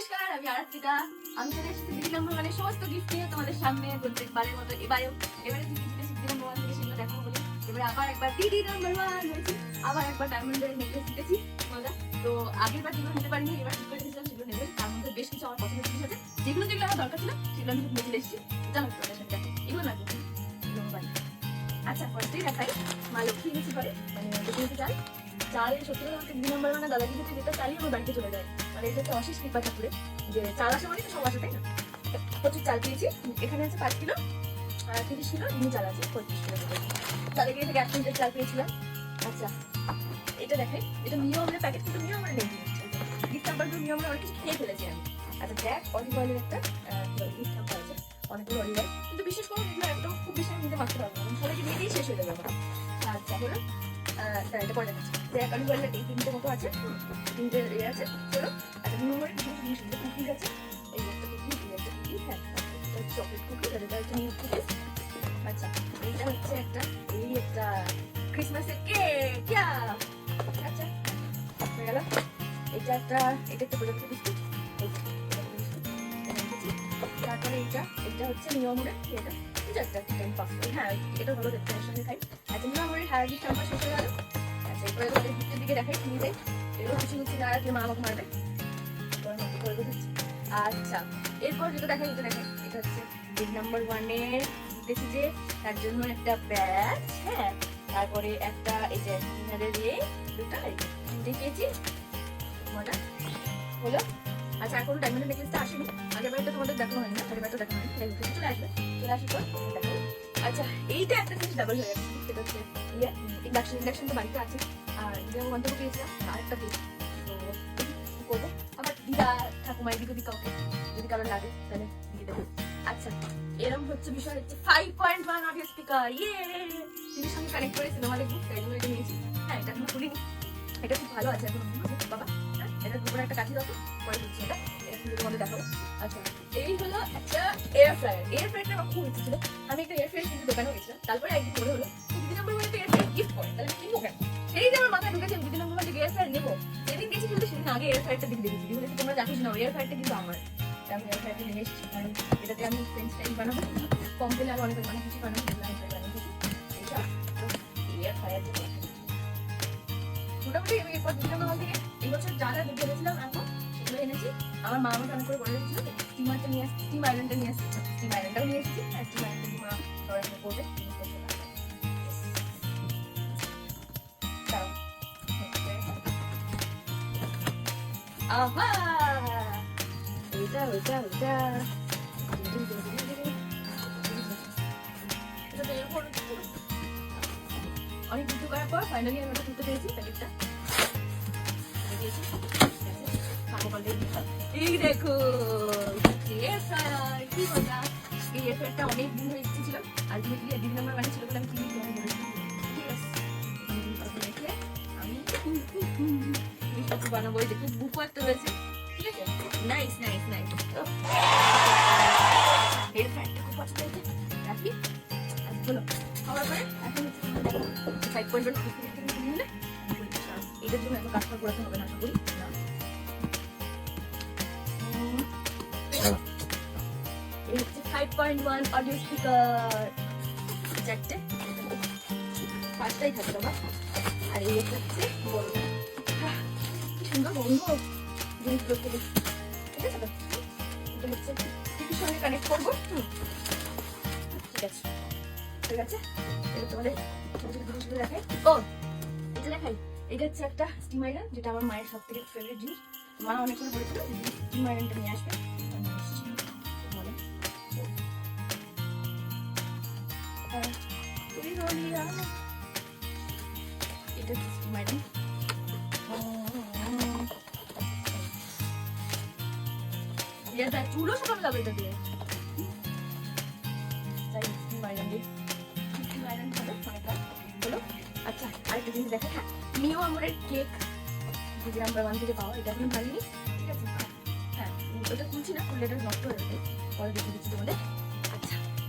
নমস্কার, আমি আরাত্রিকা আমি চলে এসেছি দিদি নম্বর মানে সমস্ত গিফট নিয়ে তোমাদের সামনে প্রত্যেকবারের মতো এবারেও। এবারে দিদি জিতেছি দিদি নম্বর ওয়ান থেকে সেগুলো দেখো বলে। এবারে আবার একবার দিদি নম্বর ওয়ান হয়েছি। আবার একবার ডায়মন্ডের নেকলেস জিতেছি মজা তো আগের বার যেগুলো নিতে পারিনি, এবার করে রেখেছিলাম সেগুলো নেবে। তার মধ্যে বেশ কিছু আমার পছন্দের জিনিস আছে। যেগুলো যেগুলো আমার দরকার ছিল, সেগুলো আমি নিয়ে এসেছি। জানো তোমাদের সাথে এগুলো বাড়ি। আচ্ছা ফার্স্টেই দেখাই মা লক্ষ্মী কিছু করে মানে দেখতে চাল চাল, সত্যি কথা বলতে দুই নম্বর মানে দাদা কিন্তু যেটা চালই আমার বাড়িতে চলে যায়। মানে এটা হচ্ছে অশেষ কৃপা ঠাকুরে যে চাল আসা মানে সব আসে, তাই না? প্রচুর চাল পেয়েছি। এখানে আছে পাঁচ কিলো, আর তিরিশ কিলো ডিম চাল আছে, পঁয়ত্রিশ কিলো গিয়ে থেকে এক কুইন্টাল চাল পেয়েছিলাম। আচ্ছা এটা দেখাই। এটা মিও আমরা প্যাকেট কিন্তু মিও আমরা নেই গিফট নাম্বারগুলো মিও আমরা অনেক কিছু খেয়ে ফেলেছি আমি। আচ্ছা দেখ অলিভ অয়েলের একটা গিফট নাম্বার আছে। অনেকগুলো অলিভ অয়েল কিন্তু বিশেষ করে এগুলো একদম খুব বেশি আমি নিতে পারতে পারব না। সবাইকে দিয়ে শেষ হয়ে যাবে আমার। আচ্ছা হলো এটা তিনটে মতো আছে তিনটে ইয়ে আছে। চলো আচ্ছা এটা আচ্ছা এইটা হচ্ছে একটা, এই একটা ক্রিসমাসের কেক আচ্ছা হয়ে এটা একটা এটা একটা প্রজাপতি। তারপরে এটা এটা হচ্ছে নিয়মরে এটা। এটা একটা হ্যাঁ এটা ভালো দেখতে খাই। আচ্ছা নিয়মরে হ্যাঁ আমার শেষ আচ্ছা এরপর যেটা দেখাই, এটা দেখাই। এটা হচ্ছে যে তার জন্য একটা হ্যাঁ তারপরে একটা এই ইয়ে হলো। আচ্ছা এখন ডায়মন্ডের নেকলেসটা আসেনি। আগের বারটা তোমাদের দেখানো হয়নি আগের বারটা দেখানো হয়নি। চলে আসবে। চলে আচ্ছা এইটা একটা সেটা হচ্ছে বাড়িতে আছে। আর কাউকে আচ্ছা এরকম হচ্ছে হচ্ছে ফাইভ পয়েন্ট ওয়ান ইয়ে সঙ্গে কানেক্ট করে সিনেমা হ্যাঁ এটা এটা খুব ভালো আছে বাবা হ্যাঁ এটা একটা দাও এটা। আচ্ছা এই হলো এয়ার ফ্রায়ারটা আমি একটা এয়ার ফ্রায়ার কিনতে দোকানেও গেছিলাম তারপরে একদিন মনে হলো দিদি নম্বর মানে ফ্রায়ার গিফট করে, তাহলে কিনবো কেন? সেই যে আমার মাথায় নম্বর মানে এয়ার নেব। আগে এয়ার ফ্রায়ারটা দিকে দেখেছি তোমরা যা কিছু এয়ার ফ্রায়ারটা কিন্তু আমার। আমি এয়ার ফ্রায়ারটা নিয়ে এসেছি। কারণ এটাতে আমি বানাবো। কম তেলে অনেক কিছু বানাবো তো এয়ার ফ্রায়ার মোটামুটি আমি এরপর দিদি নম্বর থেকে এই বছর যা যা ভেবেছিলাম এখন এনেছি। আমার মা আমাকে অনেক করে বলে রেখেছিল স্টিমারটা নিয়ে আসছি স্টিম আইল্যান্ডটা নিয়ে আসছি স্টিম আইল্যান্ডটাও নিয়ে এসেছি, আর স্টিম আইল্যান্ডে মা সবাই করবে অনেক কিছু করার পর ফাইনালি আমি ওটা তুলতে পেরেছি প্যাকেটটা। এই দেখো অনেক ছিল আলটিমেটলি দিন নাম্বার রয়েছে নাইস নাইস জন্য এত কাজ করাতে হবে না আশা পয়েন্ট ওয়ান অডিও স্পিকার চারটে পাঁচটাই থাকে বাবা আর এই হচ্ছে কি সুন্দর বন্ধ। জিনিসগুলো ঠিক আছে সঙ্গে কানেক্ট করব। ঠিক আছে। ঠিক আছে? ও, এটা হচ্ছে একটা স্টিম যেটা আমার মায়ের সব থেকে ফেভারিট জিনিস। মা অনেক করে বলেছিল স্টিম আইরনটা নিয়ে আসবে। আচ্ছা আরেকটা জিনিস দেখো হ্যাঁ মিও আমরের কেক যদি আমরা ওয়ান থেকে পাওয়া, এটা এখন ভালিনি ঠিক আছে হ্যাঁ ওটা খুলছি না, খুললে এটা নষ্ট হয়ে যাবে। পরে দেখে দিচ্ছি তোমাদের।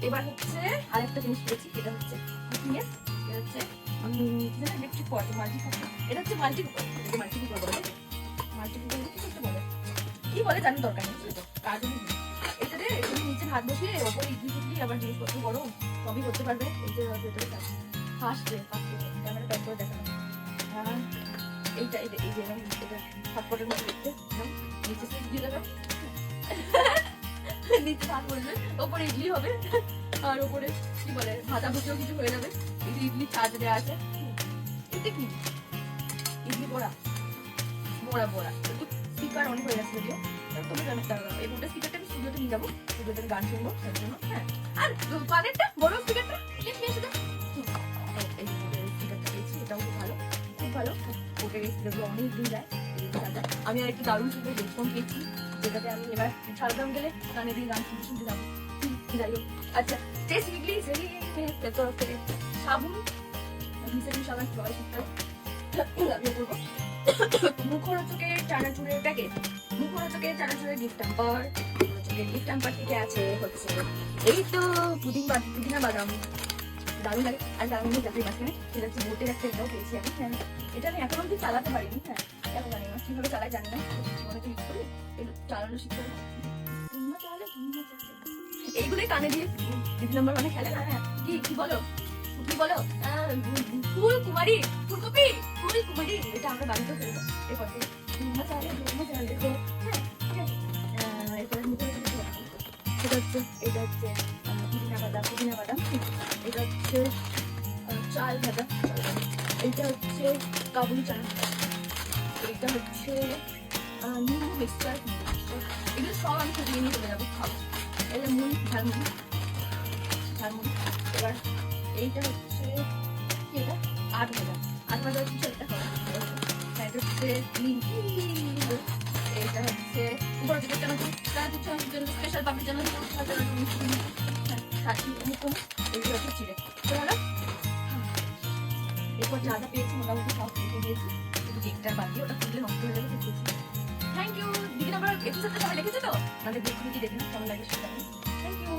এবার হচ্ছে আরেকটা জিনিস পেয়েছি এটা হচ্ছে এটা হচ্ছে ইলেকট্রিক পট মাল্টি এটা হচ্ছে মাল্টি কুকার মাল্টি কুকার বলে? মাল্টি দরকার নেই তো এটাতে নিচে ভাত বসিয়ে ওপরে ইডলি টিডলি, আবার গরম, সবই করতে পারবে। এই যে কাজ। দেখানো এইটা এইটা, এই যে এটা হাতপটের মতো নিচে ভাত ওপরে ইডলি হবে। আর ওপরে কি বলে, ভাজা ভুজিও কিছু হয়ে যাবে। এই ইডলি চার্জ দেওয়া আছে। এটা কি? ইডলি বড়া। বড়া বড়া। স্পিকার অন হয়ে গেছে যদিও। জানো এই স্পিকারটা আমি স্টুডিওতে নিয়ে যাব। স্টুডিওতে গান শুনব, তার জন্য হ্যাঁ। আর বড় স্পিকারটা নিয়ে এসে ভালো। খুব ভালো। স্পিকারগুলো অনেক দিন আমি আর একটু দারুণ সুন্দর হেডফোন পেয়েছি ঝাড়গ্রাম গেলে দিয়ে যাই হোক। আচ্ছা টেস্ট সেরি তরফ থেকে সাবুন মিশালি সবাই সবাই আমিও মুখরোচকের প্যাকেট মুখরোচকের চানাচুরের গিফট মুখরোচকের গিফট থেকে আছে হচ্ছে এই তো পুদিং পুদিনা বাদাম। দারুণ লাগে। আর দারুণ নিয়ে যাতে মাঝখানে হচ্ছে বোটের একটা এটাও পেয়েছি হ্যাঁ। এটা আমি এখন অব্দি চালাতে পারিনি হ্যাঁ। কেন জানি না, কীভাবে চালাই জানি না। একটু চালানো চালে চালে এইগুলোই কানে দিয়ে দিদি নাম্বার মানে খেলে। না হ্যাঁ। কি কি বলো? কি বলো? ফুল কুমারী, ফুলকপি, ফুল কুমারী। এটা আমরা বাড়িতে ফেলব এরপর চালে চালে হ্যাঁ হচ্ছে, এটা হচ্ছে পুদিনা বাদাম পুদিনা বাদাম। এটা হচ্ছে চাল ভাজা। চাল। এটা হচ্ছে কাবুলি চানা। এটা হচ্ছে নিম্বু মিক্সচার এগুলো সব আমি খুঁজে নিয়ে চলে যাব খাব। এটা মুড়ি ঝালমুড়ি। ঝালমুড়ি। এবার এইটা হচ্ছে কি এটা? আট ভাজা। আট ভাজা কিছু একটা এটা হচ্ছে এটা হচ্ছে উপর দিকে কেন জন্য স্পেশাল পাখির জন্য। হ্যাঁ, এগুলো হচ্ছে চিড়ে এরপর যা যা পেয়েছি মোটামুটি সব দিয়েছি। কেকটা বাকি, ওটা তুলে নষ্ট হয়ে যাবে দেখেছি থ্যাংক ইউ দিদি নাম্বার এপিসোডটা সবাই দেখেছে তো? তাহলে দেখুন কি দেখুন কেমন লাগে সেটা থ্যাংক ইউ